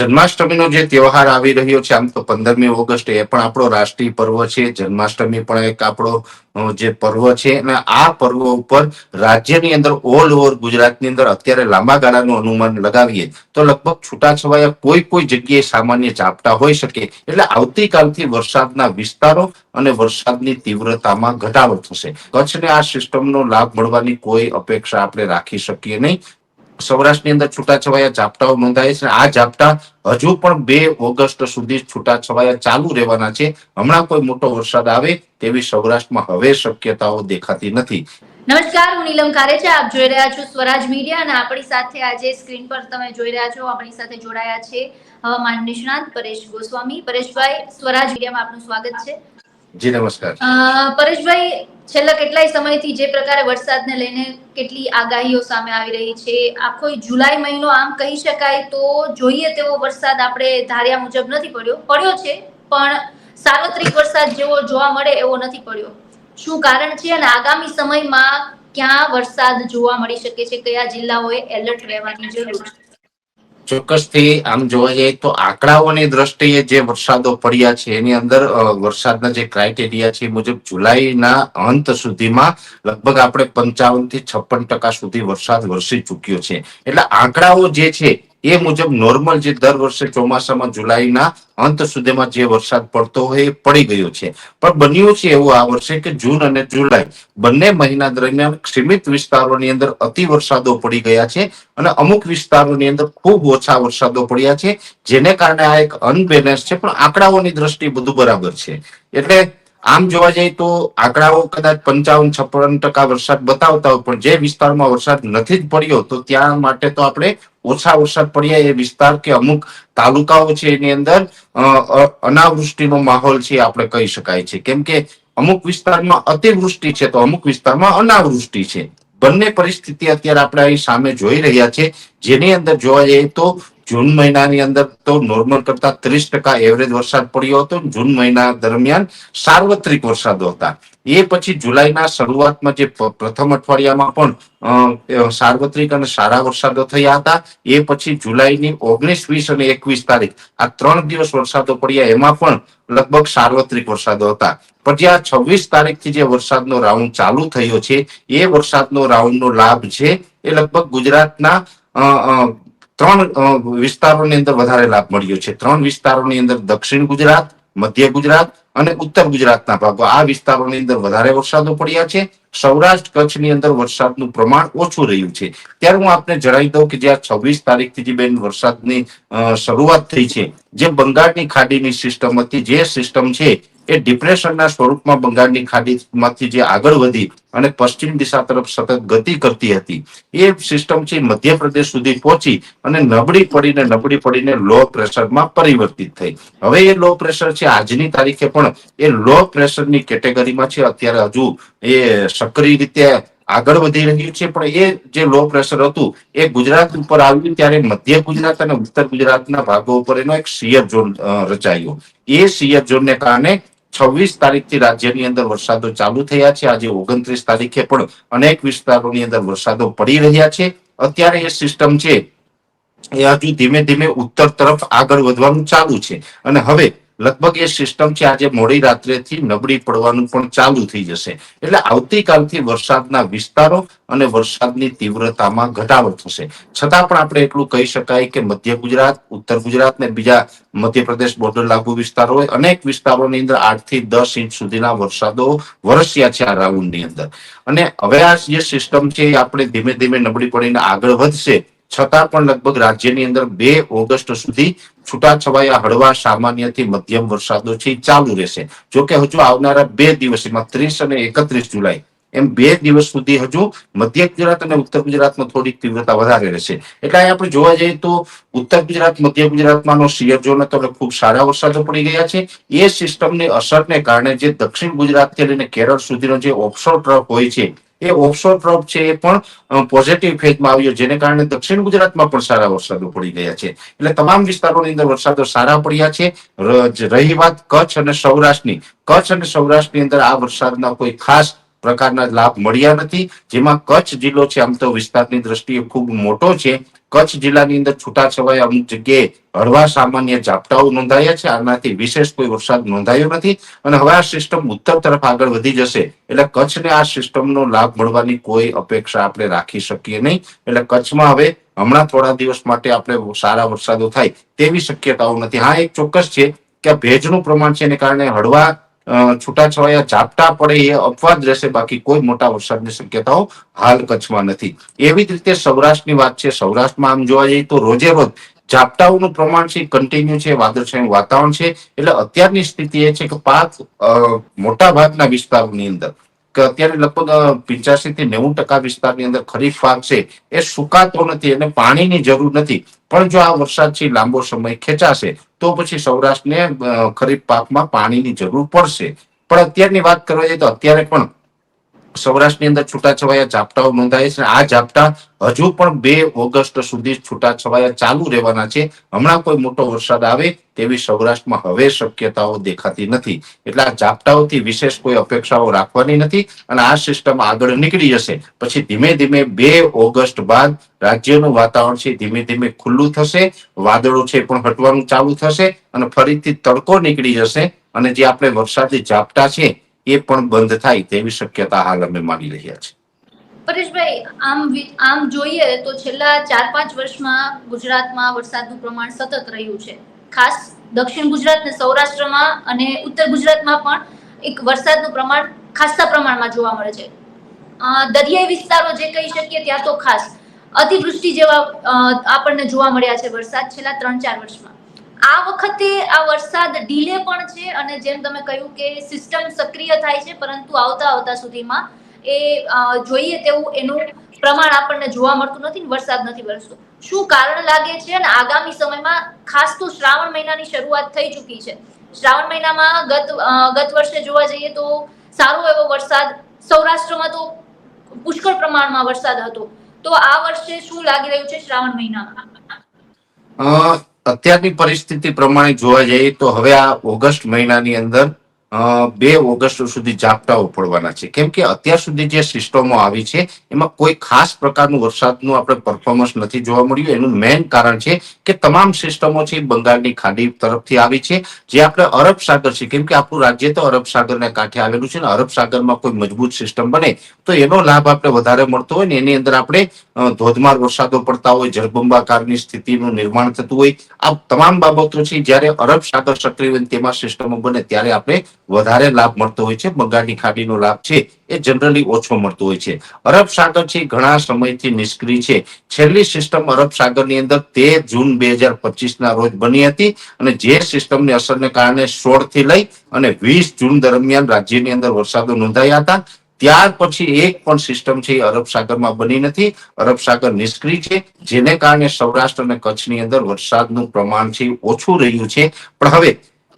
જન્માષ્ટમીનો જે તહેવાર આવી રહ્યો છે, આમ તો પંદરમી ઓગસ્ટ એ પણ આપણો રાષ્ટ્રીય પર્વ છે. જન્માષ્ટમી પણ એક આપણો જે પર્વ છે. અને આ પર્વ ઉપર રાજ્યની અંદર, ઓલ ઓવર ગુજરાતની અંદર અત્યારે લાંબા ગાળાનું અનુમાન લગાવીએ, તો લગભગ છૂટાછવાયા કોઈ કોઈ જગ્યાએ સામાન્ય ઝાપટા હોઈ શકે. એટલે આવતીકાલથી વરસાદના વિસ્તારો અને વરસાદની તીવ્રતામાં ઘટાડો થશે. કચ્છને આ સિસ્ટમનો લાભ મળવાની કોઈ અપેક્ષા આપણે રાખી શકીએ નહીં. સૌરાષ્ટ્રની અંદર છૂટાછવાયા ઝાપટાઓ નોંધાય છે. આ ઝાપટા હજુ પણ બે ઓગસ્ટ સુધી છૂટાછવાયા ચાલુ રહેવાના છે. હમણાં કોઈ મોટો વરસાદ આવે તેવી સૌરાષ્ટ્રમાં હવે શક્યતાઓ દેખાતી નથી. નમસ્કાર, હું નીલમ કારેચા આપ જોઈ રહ્યા છો સ્વરાજ મીડિયા અને આપણી સાથે આજે સ્ક્રીન પર તમે જોઈ રહ્યા છો આપણી સાથે જોડાયા છે હવામાન નિષ્ણાંત પરેશ ગોસ્વામી. પરેશભાઈ, સ્વરાજ મીડિયામાં આપનું સ્વાગત છે. જી, નમસ્કાર. પરેશભાઈ, છેલ્લા કેટલાય સમયથી જે પ્રકારે વરસાદને લઈને કેટલી આગાહીઓ સામે આવી રહી છે, આખો જુલાઈ મહિનો આમ કહી શકાય તો જોઈએ તેવો વરસાદ આપણે ધાર્યા મુજબ નથી પડ્યો. પડ્યો છે, પણ સાર્વત્રિક વરસાદ જેવો જોવા મળે એવો નથી પડ્યો. શું કારણ છે અને આગામી સમયમાં ક્યાં વરસાદ જોવા મળી શકે છે, કયા જિલ્લાઓએ એલર્ટ રહેવાની જરૂર છે? ચોક્કસથી આમ જોવા જઈએ તો આંકડાઓની દ્રષ્ટિએ જે વરસાદો પડ્યા છે, એની અંદર વરસાદના જે ક્રાઇટેરિયા છે મુજબ જુલાઈના અંત સુધીમાં લગભગ આપણે પંચાવનથી છપ્પન ટકા સુધી વરસાદ વરસી ચૂક્યો છે. એટલે આંકડાઓ જે છે એ મુજબ નોર્મલ જે દર વર્ષે ચોમાસામાં જુલાઈના અંત સુધીમાં જે વરસાદ પડતો હોય એ પડી ગયો છે. પણ બન્યું છે એવું આ વર્ષે કે જૂન અને જુલાઈ બંને મહિના દરમિયાન સીમિત વિસ્તારોની અંદર અતિ વરસાદો પડી ગયા છે અને અમુક વિસ્તારોની અંદર ખૂબ ઓછા વરસાદો પડ્યા છે, જેને કારણે આ એક અનબેલેન્સ છે, પણ આંકડાઓની દ્રષ્ટિએ બધું બરાબર છે. એટલે આમ જોવા જઈએ તો આંકડાઓ કદાચ પંચાવન, છપ્પન ટકા વરસાદ બતાવતા હોય, પણ જે વિસ્તારમાં વરસાદ નથી જ પડ્યો, તો ત્યાં માટે તો આપણે ઓછા વરસાદ પડ્યા એ વિસ્તાર કે અમુક તાલુકાઓ છે એની અંદર અનાવૃષ્ટિનો માહોલ છે આપણે કહી શકાય છે. કેમ કે અમુક વિસ્તારમાં અતિવૃષ્ટિ છે તો અમુક વિસ્તારમાં અનાવૃષ્ટિ છે. બંને પરિસ્થિતિ અત્યારે આપણે અહીં સામે જોઈ રહ્યા છે. જેની અંદર જોવા જઈએ તો જૂન મહિનાની અંદર તો નોર્મલ કરતા ત્રીસ ટકા એવરેજ વરસાદ પડ્યો હતો. જૂન મહિના દરમિયાન સાર્વત્રિક વરસાદો હતા. એ પછી જુલાઈના શરૂઆતમાં જે પ્રથમ અઠવાડિયામાં પણ સાર્વત્રિક અને સારા વરસાદો થયા હતા. એ પછી જુલાઈની ઓગણીસ, વીસ અને એકવીસ તારીખ આ ત્રણ દિવસ વરસાદો પડ્યા. એમાં પણ લગભગ સાર્વત્રિક વરસાદો હતા. પણ જે આ છવ્વીસ તારીખથી જે વરસાદનો રાઉન્ડ ચાલુ થયો છે, એ વરસાદનો રાઉન્ડનો લાભ છે, એ લગભગ ગુજરાતના ત્રણ વિસ્તારોની અંદર વધારે લાભ મળ્યો છે. ત્રણ વિસ્તારોની અંદર દક્ષિણ ગુજરાત, મધ્ય ગુજરાત અને ઉત્તર ગુજરાતના ભાગો. આ વિસ્તારોની અંદર વધારે વરસાદો પડ્યા છે. સૌરાષ્ટ્ર કચ્છની અંદર વરસાદનું પ્રમાણ ઓછું રહ્યું છે. ત્યારે હું આપને જણાવી દઉં કે જે આ છવ્વીસ તારીખથી જે બેન વરસાદની શરૂઆત થઈ છે, જે બંગાળની ખાડીની સિસ્ટમ હતી, જે સિસ્ટમ છે એ ડિપ્રેશનના સ્વરૂપમાં બંગાળની ખાડીમાંથી જે આગળ વધી અને પશ્ચિમ દિશા તરફ સતત ગતિ કરતી હતી, એ સિસ્ટમ છે મધ્યપ્રદેશ સુધી પહોંચી અને નબળી પડીને નબળી પડીને લો પ્રેશરમાં પરિવર્તિત થઈ. હવે એ લો પ્રેશર છે, આજની તારીખે પણ એ લો પ્રેશરની કેટેગરીમાં છે. અત્યારે હજુ એ સક્રિય રીતે આગળ વધી રહ્યું છે, પણ એ જે લો પ્રેશર હતું, એ ગુજરાત ઉપર આવ્યું ત્યારે મધ્ય ગુજરાત અને ઉત્તર ગુજરાતના ભાગો ઉપર એનો એક સિયર ઝોન રચાયો. એ સિયર ઝોનને કારણે છવ્વીસ તારીખથી રાજ્યની અંદર વરસાદો ચાલુ થયા છે. આજે ઓગણત્રીસ તારીખે પણ અનેક વિસ્તારોની અંદર વરસાદો પડી રહ્યા છે. અત્યારે એ સિસ્ટમ છે એ હજુ ધીમે ધીમે ઉત્તર તરફ આગળ વધવાનું ચાલુ છે. અને હવે લગભગ એ સિસ્ટમ છે, આજે મોડી રાત્રેથી નબળી પડવાનું પણ ચાલુ થઈ જશે. એટલે આવતીકાલથી વરસાદના વિસ્તારો અને વરસાદની તીવ્રતામાં ઘટાડો થશે. છતાં પણ આપણે એટલું કહી શકાય કે મધ્ય ગુજરાત, ઉત્તર ગુજરાત ને બીજા મધ્યપ્રદેશ બોર્ડર લાગુ વિસ્તારો હોય. અનેક વિસ્તારોની અંદર આઠથી દસ ઇંચ સુધીના વરસાદો વરસ્યા છે આ રાઉન્ડની અંદર. અને હવે આ જે સિસ્ટમ છે, એ આપણે ધીમે ધીમે નબળી પડીને આગળ વધશે. છતાં પણ લગભગ રાજ્યની અંદર બે ઓગસ્ટ સુધી છૂટાછવાયા હળવા સામાન્યથી મધ્યમ વરસાદો છે ચાલુ રહેશે. જોકે હજુ આવનારા બે દિવસ એમાં ત્રીસ અને એકત્રીસ જુલાઈ, એમ બે દિવસ સુધી હજુ મધ્ય ગુજરાત અને ઉત્તર ગુજરાતમાં થોડીક તીવ્રતા વધારે રહેશે. એટલે આપણે જોવા જઈએ તો ઉત્તર ગુજરાત, મધ્ય ગુજરાતમાંનો શિયર ઝોન એટલે ખૂબ સારા વરસાદો પડી ગયા છે. એ સિસ્ટમની અસરને કારણે જે દક્ષિણ ગુજરાતથી લઈને કેરળ સુધીનો જે ઓફશોર ટ્રફ હોય છે એ ઓફશોર ટ્રફ છે એ પણ પોઝિટિવ ફેઝમાં આવ્યો જેને કારણે દક્ષિણ ગુજરાતમાં પણ સારા વરસાદો પડી ગયા છે. એટલે તમામ વિસ્તારોની અંદર વરસાદો સારા પડ્યા છે. રહી વાત કચ્છ અને સૌરાષ્ટ્રની. કચ્છ અને સૌરાષ્ટ્રની અંદર આ વરસાદના કોઈ ખાસ પ્રકારના લાભ મળ્યા નથી. જેમાં કચ્છ જિલ્લો છે, આમ તો વિસ્તારની દ્રષ્ટિએ ખૂબ મોટો છે. કચ્છ જિલ્લાની અંદર છૂટાછવાયા અમુક જગ્યાએ હળવા સામાન્ય ઝાપટાઓ નોંધાયા છે. આનાથી વિશેષ કોઈ વરસાદ નોંધાયો નથી અને હવે આ સિસ્ટમ ઉત્તર તરફ આગળ વધી જશે એટલે કચ્છને આ સિસ્ટમનો લાભ મળવાની કોઈ અપેક્ષા આપણે રાખી શકીએ નહીં. એટલે કચ્છમાં હવે હમણાં થોડા દિવસ માટે આપણે સારા વરસાદો થાય તેવી શક્યતાઓ નથી. હા, એક ચોક્કસ છે કે ભેજનું પ્રમાણ છે એને કારણે હળવા છૂટાછવાયા ઝાપટા પડે એ અપવાદ રહેશે, બાકી કોઈ મોટા વરસાદની શક્યતાઓ હાલ કચ્છમાં નથી. એવી જ રીતે સૌરાષ્ટ્રની વાત છે. સૌરાષ્ટ્રમાં આમ જોવા જઈએ તો રોજે રોજ ઝાપટાઓનું પ્રમાણ છે કન્ટિન્યુ છે, વાદળછાયું વાતાવરણ છે. એટલે અત્યારની સ્થિતિ એ છે કે પાક મોટા ભાગના વિસ્તારોની અંદર કે અત્યારે લગભગ પિંચાસી થી નેવું ટકા વિસ્તારની અંદર ખરીફ પાક છે, એ સુકાતો નથી અને પાણીની જરૂર નથી. પણ જો આ વરસાદ છે લાંબો સમય ખેંચાશે, તો પછી સૌરાષ્ટ્રને ખરીફ પાકમાં પાણીની જરૂર પડશે. પણ અત્યારની વાત કરવા જઈએ તો અત્યારે પણ સૌરાષ્ટ્રની અંદર છૂટાછવાયા ઝાપટાઓ નોંધાય છે. આ ઝાપટા હજુ પણ બે ઓગસ્ટ સુધી છૂટાછવાયા ચાલુ રહેવાના છે. હમણાં કોઈ મોટો વરસાદ આવે તેવી સૌરાષ્ટ્રમાં હવે શક્યતાઓ દેખાતી નથી. એટલે આ ઝાપટાઓથી વિશેષ કોઈ અપેક્ષાઓ રાખવાની નથી અને આ સિસ્ટમ આગળ નીકળી જશે. પછી ધીમે ધીમે બે ઓગસ્ટ બાદ રાજ્યનું વાતાવરણ છે ધીમે ધીમે ખુલ્લું થશે. વાદળો છે પણ હટવાનું ચાલુ થશે અને ફરીથી તડકો નીકળી જશે. અને જે આપણે વરસાદી ઝાપટા છે એ પણ બંધ થાય તેવી શક્યતા હાલ અમે માની રહ્યા છીએ. પરેશભાઈ, આમ આમ જોઈએ તો છેલ્લા ચાર પાંચ વર્ષમાં ગુજરાતમાં વરસાદનું પ્રમાણ સતત રહ્યું છે. ખાસ દક્ષિણ ગુજરાત ને સૌરાષ્ટ્રમાં અને ઉત્તર ગુજરાતમાં પણ એક વરસાદનું પ્રમાણ ખાસ્સા પ્રમાણમાં જોવા મળે છે. દરિયાઈ વિસ્તારો જે કહી શકીએ ત્યાં તો ખાસ અતિવૃષ્ટિ જેવા આપણને જોવા મળ્યા છે વરસાદ છેલ્લા ત્રણ ચાર વર્ષમાં. આ વખતે આ વરસાદ ડીલે પણ છે અને જેમ તમે કહ્યું કે સિસ્ટમ સક્રિય થાય છે, પરંતુ આવતા આવતા સુધીમાં એ જોઈએ તેવું એનું પ્રમાણ આપણને જોવા મળતું નથી વરસાદ નથી વરસતો. શું કારણ લાગે છે અને આગામી સમયમાં ખાસ તો શ્રાવણ મહિનાની શરૂઆત થઈ ચૂકી છે. શ્રાવણ મહિનામાં ગત ગત વર્ષે જોવા જઈએ તો સારો એવો વરસાદ, સૌરાષ્ટ્રમાં તો પુષ્કળ પ્રમાણમાં વરસાદ હતો. તો આ વર્ષે શું લાગી રહ્યું છે શ્રાવણ મહિનામાં? અત્યારની પરિસ્થિતિ પ્રમાણે જોવા જઈએ તો હવે આ ઓગસ્ટ મહિનાની અંદર બે ઓગસ્ટ સુધી ઝાપટાઓ પડવાના છે. કેમ કે અત્યાર સુધી જે સિસ્ટમો આવી છે, એમાં કોઈ ખાસ પ્રકારનું વરસાદનું આપણે પરફોર્મન્સ નથી જોવા મળ્યું. એનું મેઇન કારણ છે કે તમામ સિસ્ટમો છે બંગાળની ખાડી તરફથી આવી છે. જે આપણે અરબ સાગર છે, કેમ કે આપણું રાજ્ય તો અરબ સાગરને કાંઠે આવેલું છે ને અરબ સાગરમાં કોઈ મજબૂત સિસ્ટમ બને, તો એનો લાભ આપણે વધારે મળતો હોય ને એની અંદર આપણે ધોધમાર વરસાદો પડતા હોય, જળબંબાકારની સ્થિતિનું નિર્માણ થતું હોય. આ તમામ બાબતો છે, જ્યારે અરબ સાગર સક્રિય તેમાં સિસ્ટમો બને, ત્યારે આપણે વધારે લાભ મળતો હોય છે, બંગાળની ખાડીનો લાભ છે, એ જનરલી ઓછો મળતો હોય છે. અરબ સાગર છે ઘણા સમયથી નિષ્ક્રિય છે. છેલ્લી સિસ્ટમ અરબ સાગરની અંદર તેર જૂન બે હજાર પચીસના રોજ બની હતી અને જે સિસ્ટમની અસરને કારણે સોળથી લઈ અને વીસ જૂન દરમિયાન રાજ્યની અંદર વરસાદો નોંધાયા હતા. ત્યાર પછી એક પણ સિસ્ટમ છે, એ અરબ સાગરમાં બની નથી. અરબ સાગર નિષ્ક્રિય છે, જેને કારણે સૌરાષ્ટ્ર અને કચ્છની અંદર વરસાદનું પ્રમાણ છે ઓછું રહ્યું છે. પણ હવે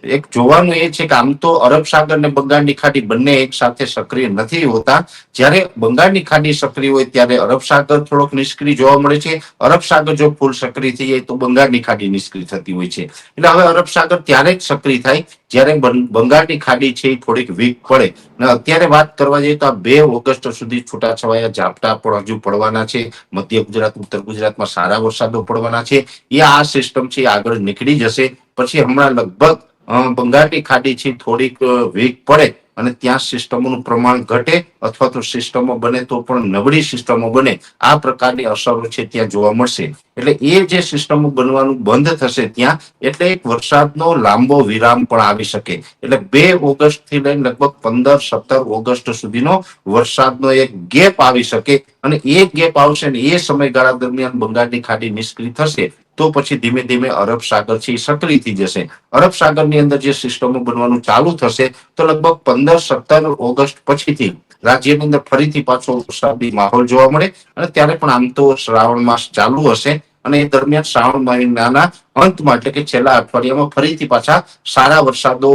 એક જોવાનું એ છે કે આમ તો અરબ સાગર ને બંગાળની ખાડી બંને એક સાથે સક્રિય નથી હોતા. જ્યારે બંગાળની ખાડી સક્રિય હોય ત્યારે અરબ સાગર થોડોક નિષ્ક્રિય જોવા મળે છે. અરબ સાગર જો ફૂલ સક્રિય થઈ જાય તો બંગાળની ખાડી નિષ્ક્રિય થતી હોય છે. એટલે હવે અરબ સાગર ત્યારે જ સક્રિય થાય જ્યારે બંગાળની ખાડી છે એ થોડીક વીક પડે. અને અત્યારે વાત કરવા જઈએ તો આ બે ઓગસ્ટ સુધી છૂટાછવાયા ઝાપટા પણ હજુ પડવાના છે. મધ્ય ગુજરાત, ઉત્તર ગુજરાતમાં સારા વરસાદો પડવાના છે. એ આ સિસ્ટમ છે આગળ નીકળી જશે. પછી હમણાં લગભગ બંગાળની ખાડી છે થોડીક વીક પડે અને ત્યાં સિસ્ટમોનું પ્રમાણ ઘટે અથવા તો સિસ્ટમો બને તો પણ નબળી સિસ્ટમો બને. આ પ્રકારની અસરો છે ત્યાં જોવા મળશે. એટલે એ જે સિસ્ટમો બનવાનું બંધ થશે ત્યાં, એટલે એક વરસાદનો લાંબો વિરામ પણ આવી શકે. એટલે બે ઓગસ્ટથી લઈને લગભગ પંદર, સત્તર ઓગસ્ટ સુધીનો વરસાદનો એક ગેપ આવી શકે અને એ ગેપ આવશે ને એ સમયગાળા દરમિયાન બંગાળની ખાડી નિષ્ક્રિય થશે. તો પછી ધીમે ધીમે અરબ સાગર છે એ સક્રિય થઈ જશે. અરબ સાગરની અંદર જે સિસ્ટમો બનવાનું ચાલુ થશે તો લગભગ પંદર સત્તર ઓગસ્ટ પછીથી રાજ્યની અંદર ફરીથી પાછો વરસાદી માહોલ જોવા મળે અને ત્યારે પણ આમ તો શ્રાવણ માસ ચાલુ હશે અને એ દરમિયાન શ્રાવણ મહિનાના અંતમાં એટલે કે છેલ્લા અઠવાડિયામાં ફરીથી પાછા સારા વરસાદો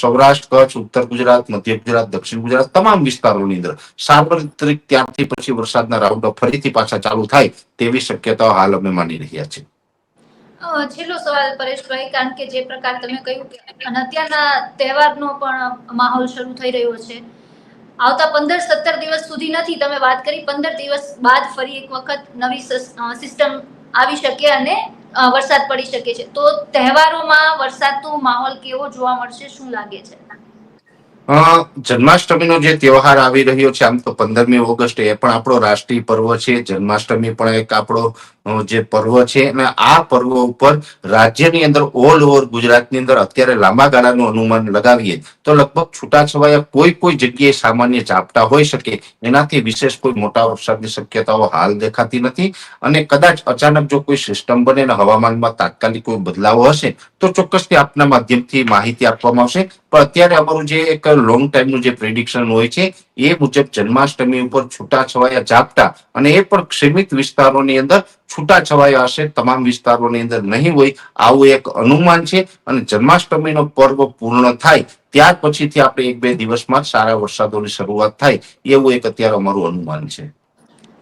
સૌરાષ્ટ્ર, કચ્છ, ઉત્તર ગુજરાત, મધ્ય ગુજરાત, દક્ષિણ ગુજરાત તમામ વિસ્તારોની અંદર. સાર્વત્રિક ત્યારથી પછી વરસાદના રાઉન્ડો ફરીથી પાછા ચાલુ થાય તેવી શક્યતાઓ હાલ અમે માની રહ્યા છીએ. છેલ્લો સવાલ પરેશભાઈ કારણ કે જે પ્રકાર તમે કહ્યું કે અત્યારના તહેવારનો પણ માહોલ શરૂ થઈ રહ્યો છે. આવતા પંદર સત્તર દિવસ સુધી નથી, તમે વાત કરી, પંદર દિવસ બાદ ફરી એક વખત નવી સિસ્ટમ આવી શકે અને વરસાદ પડી શકે છે. તો તહેવારોમાં વરસાદનો માહોલ કેવો જોવા મળશે, શું લાગે છે? જન્માષ્ટમીનો જે તહેવાર આવી રહ્યો છે, આમ તો પંદરમી ઓગસ્ટ એ પણ આપણો રાષ્ટ્રીય પર્વ છે. જન્માષ્ટમી પણ એક આપણો જે પર્વ છે અને આ પર્વ ઉપર રાજ્યની અંદર ઓલ ઓવર ગુજરાતની અંદર અત્યારે લાંબા ગાળાનું અનુમાન લગાવીએ તો લગભગ છૂટાછવાયા કોઈ કોઈ જગ્યાએ સામાન્ય ઝાપટા હોઈ શકે. એનાથી વિશેષ કોઈ મોટા વરસાદની શક્યતાઓ હાલ દેખાતી નથી અને કદાચ અચાનક જો કોઈ સિસ્ટમ બને અને હવામાનમાં તાત્કાલિક કોઈ બદલાવો હશે તો ચોક્કસથી આપના માધ્યમથી માહિતી આપવામાં આવશે. પણ અત્યારે અમારું જે એક લોંગ ટાઈમનું જે પ્રિડિક્શન હોય છે એ મુજબ જન્માષ્ટમી ઉપર છૂટાછવાયા ઝાપટા અને એ પણ સીમિત વિસ્તારોની અંદર છૂટાછવાયા હશે, તમામ વિસ્તારોની અંદર નહીં હોય, આવું એક અનુમાન છે. અને જન્માષ્ટમીનો પર્વ પૂર્ણ થાય, ત્યાર પછીથી આપણે એક બે દિવસમાં સારા વરસાદોની શરૂઆત થાય, એવું એક અત્યારે અમારું અનુમાન છે.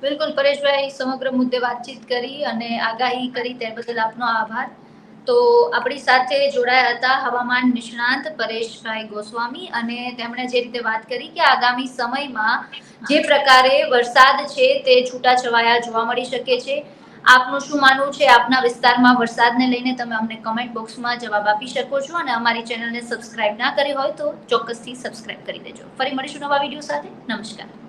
બિલકુલ, પરેશભાઈ, સમગ્ર મુદ્દે વાતચીત કરી અને આગાહી કરી તે બદલ આપનો આભાર. તો આપણી સાથે જોડાયા હતા હવામાન નિષ્ણાંત પરેશભાઈ ગોસ્વામી અને તેમણે જે રીતે વાત કરી કે આગામી સમયમાં જે પ્રકારે વરસાદ છે તે છૂટાછવાયા જોવા મળી શકે છે. આપનું શું માનવું છે? આપના વિસ્તારમાં વરસાદને લઈને તમે અમને કમેન્ટ બોક્સમાં જવાબ આપી શકો છો અને અમારી ચેનલને સબસ્ક્રાઇબ ના કરી હોય તો ચોક્કસથી સબસ્ક્રાઇબ કરી દેજો. ફરી મળીશું નવા વીડિયો સાથે. નમસ્કાર.